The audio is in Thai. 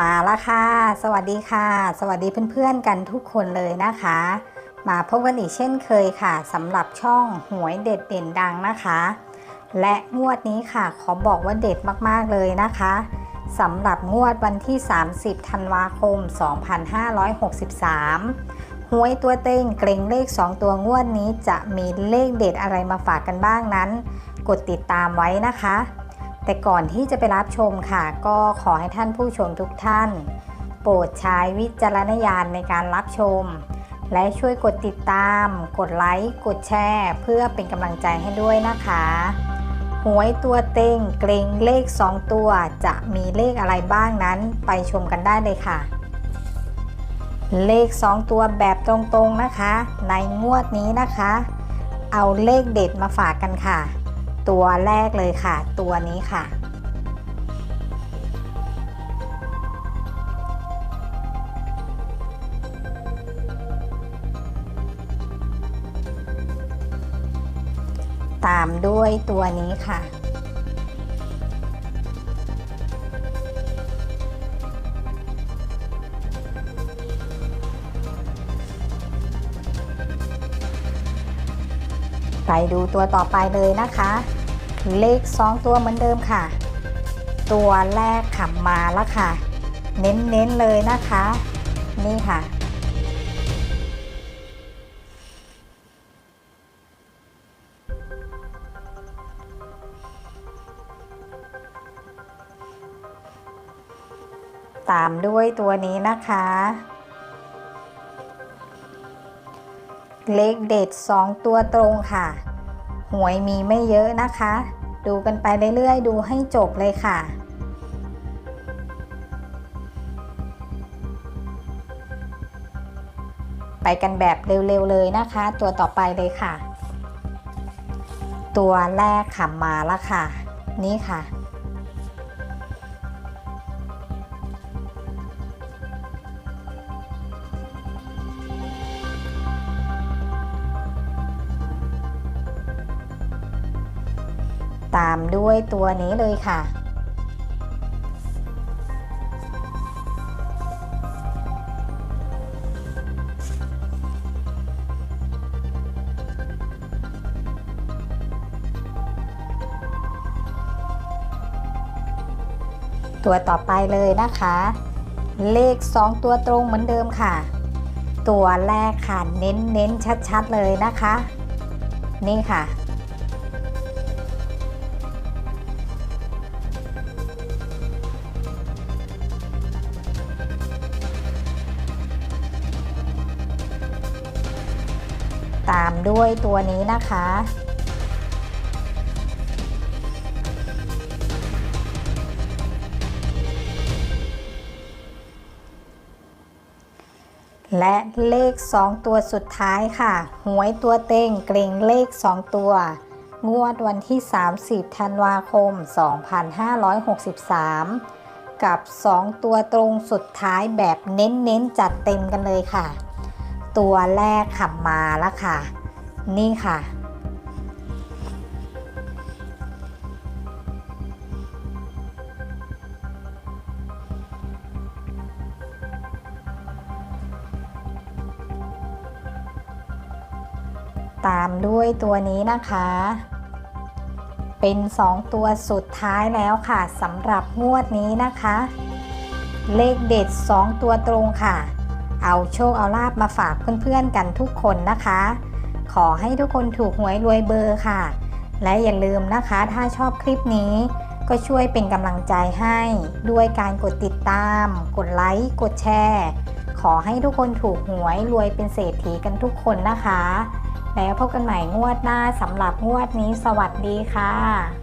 มาแล้วค่ะ สวัสดีค่ะ สวัสดีเพื่อนๆกันทุกคนเลยนะคะ มาพบกันอีกเช่นเคยค่ะสำหรับช่องหวยเด็ดเด่นดังนะคะ และงวดนี้ค่ะ ขอบอกว่าเด็ดมากๆเลยนะคะสำหรับงวดวันที่ 30 ธันวาคม 2563 หวยตัวเต็งเกรงเลข 2 ตัวงวดนี้จะมีเลขเด็ดอะไรมาฝากกันบ้างนั้น กดติดตามไว้นะคะ แต่ก่อนที่จะไปรับชมค่ะ ก็ขอให้ท่านผู้ชมทุกท่าน โปรดใช้วิจารณญาณในการรับชม และช่วยกดติดตาม กดไลค์ กดแชร์ เพื่อเป็นกำลังใจให้ด้วยนะคะหวยตัวเต็งเกรงเลข 2 ตัวจะมีเลขอะไรบ้างนั้นไปชมกันได้เลยค่ะ เลข 2 ตัวแบบตรงๆนะคะ ในงวดนี้นะคะ เอาเลขเด็ดมาฝากกันค่ะ ตัวแรกเลยค่ะ ตัวนี้ค่ะ ตามด้วยตัวนี้ค่ะ ไปดูตัวต่อไปเลยนะคะ เลข 2 ตัวเหมือนเดิมค่ะ ตัวแรกขับมาแล้วค่ะ เน้นๆเลยนะคะ นี่ค่ะ ตามด้วยตัวนี้นะคะ เลขเด็ด 2 ตัวตรงค่ะ หวยมีไม่เยอะนะคะ ดูกันไปเรื่อยๆ ดูให้จบเลยค่ะ ไปกันแบบเร็วๆเลยนะคะ ตัวต่อไปเลยค่ะ ตัวแรกขับมาแล้วค่ะ นี่ค่ะ ตามด้วยตัวนี้เลยค่ะ ตัวต่อไปเลยนะคะ เลข 2 ตัวตรงเหมือนเดิมค่ะ ตัวแรกค่ะ เน้นเน้นชัด ๆ เลยนะคะ นี่ค่ะ ตามด้วยตัวนี้นะคะ และเลข 2 ตัวสุดท้ายค่ะ หวยตัวเต็งเกรงเลข 2 ตัว งวดวันที่ 30 ธันวาคม 2563 กับ 2 ตัวตรงสุดท้ายแบบเน้นๆ จัดเต็มกันเลยค่ะ ตัวแรกขับมาแล้วค่ะ นี่ค่ะ ตามด้วยตัวนี้นะคะ เป็น 2 ตัวสุดท้ายแล้วค่ะสำหรับงวดนี้นะคะ เลขเด็ด 2 ตัวตรงค่ะ เอาโชคเอาลาบมาฝากเพื่อนๆกันทุกคนนะคะ ขอให้ทุกคนถูกหวยรวยเบอร์ค่ะ และอย่าลืมนะคะ ถ้าชอบคลิปนี้ ก็ช่วยเป็นกำลังใจให้ด้วยการกดติดตาม กดไลค์ กดแชร์ ขอให้ทุกคนถูกหวยรวยเป็นเศรษฐีกันทุกคนนะคะ แล้วพบกันใหม่งวดหน้าสำหรับงวดนี้ สวัสดีค่ะ